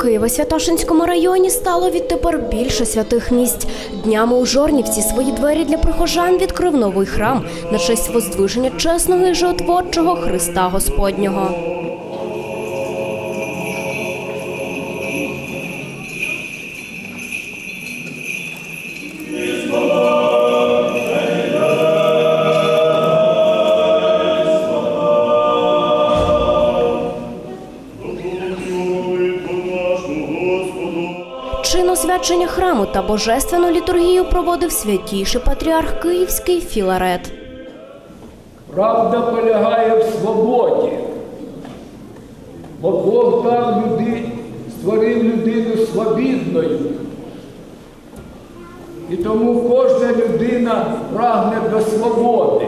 Києва Святошинському районі стало відтепер більше святих місць. Днями у Жорнівці свої двері для прихожан відкрив новий храм на честь воздвиження чесного і животворчого Христа Господнього. Освячення храму та божественну літургію проводив святійший патріарх Київський Філарет. Правда полягає в свободі. Бо Бог дав люди, створив людину свобідною. І тому кожна людина прагне до свободи.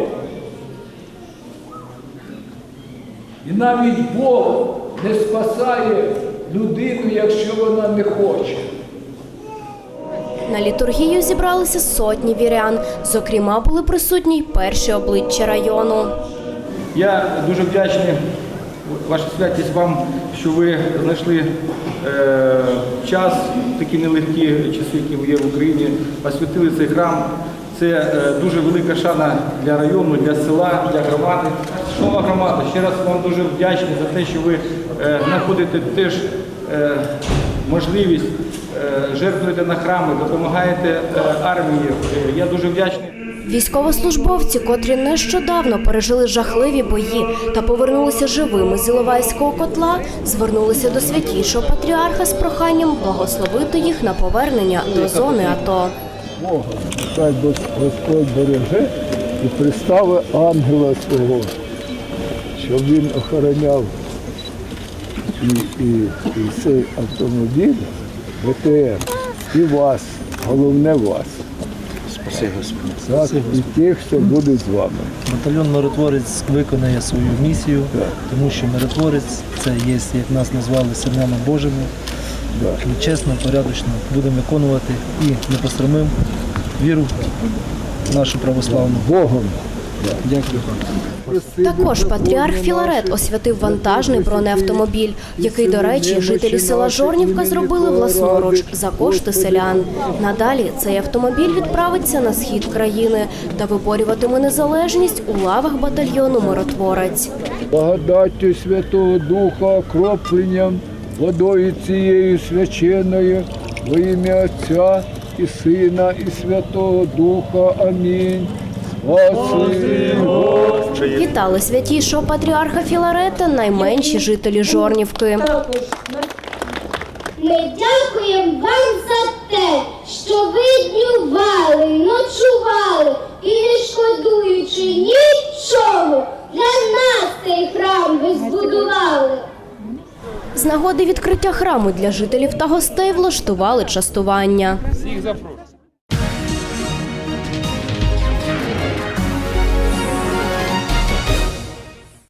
І навіть Бог не спасає людину, якщо вона не хоче. На літургію зібралися сотні вірян. Зокрема, були присутні й перші обличчя району. Я дуже вдячний, ваша святість, вам, що ви знайшли е, час, такі нелегкі часи, які є в Україні, освятили цей храм. Це е, дуже велика шана для району, для села, для громади. Шановна громада, ще раз вам дуже вдячний за те, що ви е, знаходите теж е, можливість, жертвуєте на храми, допомагаєте армії. Я дуже вдячний. Військовослужбовці, котрі нещодавно пережили жахливі бої та повернулися живими з Іловайського котла, звернулися до святійшого патріарха з проханням благословити їх на повернення до зони АТО. Бога. Хай Господь береже і пристави ангела свого, щоб він охороняв і, і, і цей автомобіль, БТР, і вас, головне вас. Спаси Господи. Так, і тих, хто буде з вами. Батальйон миротворець виконає свою місію, тому що миротворець це є, як нас назвали, синами Божими. І чесно, порядочно будемо виконувати і не посрамимо віру нашу православну. Богом. Дякую. Також патріарх Філарет освятив вантажний бронеавтомобіль, який, до речі, жителі села Жорнівка зробили власноруч за кошти селян. Надалі цей автомобіль відправиться на схід країни та виборюватиме незалежність у лавах батальйону Миротворець. Благодаттю Святого Духа, окропленням, водою цією свяченою, во ім'я Отця і Сина, і Святого Духа. Амінь. Вітали святійшого патріарха Філарета найменші жителі Жорнівки. Ми дякуємо вам за те, що ви днювали, ночували і не шкодуючи нічого, для нас цей храм ви збудували. З нагоди відкриття храму для жителів та гостей влаштували частування. Всіх запрошую.